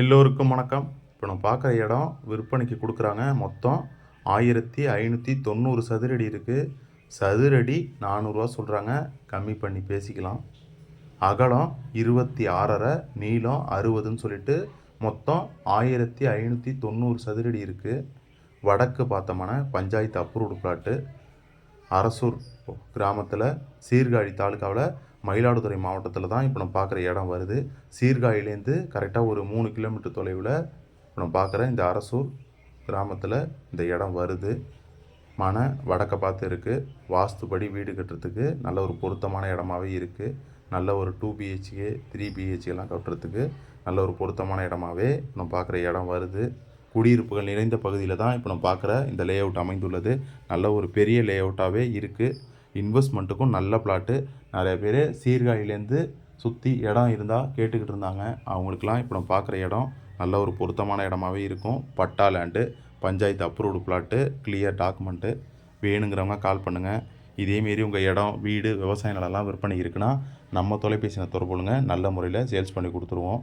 எல்லோருக்கும் வணக்கம். இப்போ நம்ம பார்க்குற இடம் விற்பனைக்கு கொடுக்குறாங்க. மொத்தம் ஆயிரத்தி ஐநூற்றி தொண்ணூறு சதுரடி இருக்குது சதுரடி நானூறுரூவா சொல்கிறாங்க கம்மி பண்ணி பேசிக்கலாம். அகலம் இருபத்தி ஆறரை நீளம் அறுபதுன்னு சொல்லிட்டு மொத்தம் ஆயிரத்தி ஐநூற்றி தொண்ணூறு சதுரடி இருக்குது வடக்கு பார்த்தோம்னா பஞ்சாயத்து அப்ரூவ்டு பிளாட்டு அரசூர் கிராமத்தில் சீர்காழி தாலுக்காவில் மயிலாடுதுறை மாவட்டத்தில் தான் இப்போ நம்ம பார்க்குற இடம் வருது. சீர்காழிலேருந்து கரெக்டாக ஒரு மூணு கிலோமீட்டர் தொலைவில் இப்போ நம்ம பார்க்குற இந்த அரசூர் கிராமத்தில் இந்த இடம் வருது. மன வடக்க பார்த்து இருக்குது வாஸ்துபடி வீடு கட்டுறதுக்கு நல்ல ஒரு பொருத்தமான இடமாவே இருக்குது நல்ல ஒரு டூ பிஹெச்கே த்ரீ பிஹெச்கேலாம் கட்டுறதுக்கு நல்ல ஒரு பொருத்தமான இடமாவே நம்ம பார்க்குற இடம் வருது. குடியிருப்புகள் நிறைந்த பகுதியில் தான் இப்போ நம்ம பார்க்குற இந்த லே அவுட் அமைந்துள்ளது. நல்ல ஒரு பெரிய லே அவுட்டாகவே இருக்குது இன்வெஸ்ட்மெண்ட்டுக்கும் நல்ல பிளாட்டு நிறைய பேர் சீர்காழிலேருந்து சுற்றி இடம் இருந்தால் கேட்டுக்கிட்டு இருந்தாங்க. அவங்களுக்கெல்லாம் இப்போ நம்ம பார்க்குற இடம் நல்ல ஒரு பொருத்தமான இடமாவே இருக்கும். Patta land panchayat approved plot clear document வேணுங்கிறவங்க கால் பண்ணுங்கள் இதேமாரி உங்கள் இடம் வீடு விவசாய நிலம்லாம் விற்பனை இருக்குன்னா நம்ம தொலைபேசியை தொடர்புங்க நல்ல முறையில் சேல்ஸ் பண்ணி கொடுத்துருவோம்.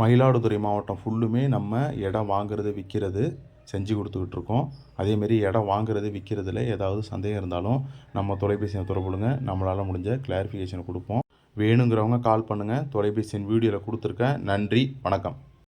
மயிலாடுதுறை மாவட்டம் ஃபுல்லுமே நம்ம இடம் வாங்குறது விற்கிறது செஞ்சு கொடுத்துக்கிட்டு இருக்கோம் அதேமாரி இடம் வாங்குறது விற்கிறதுல ஏதாவது சந்தேகம் இருந்தாலும் நம்ம தொலைபேசியை தொடர்புடுங்க நம்மளால் முடிஞ்ச கிளாரிஃபிகேஷன் கொடுப்போம். வேணுங்கிறவங்க கால் பண்ணுங்கள் தொலைபேசியின் வீடியோவில் கொடுத்துருக்கேன். நன்றி. வணக்கம்.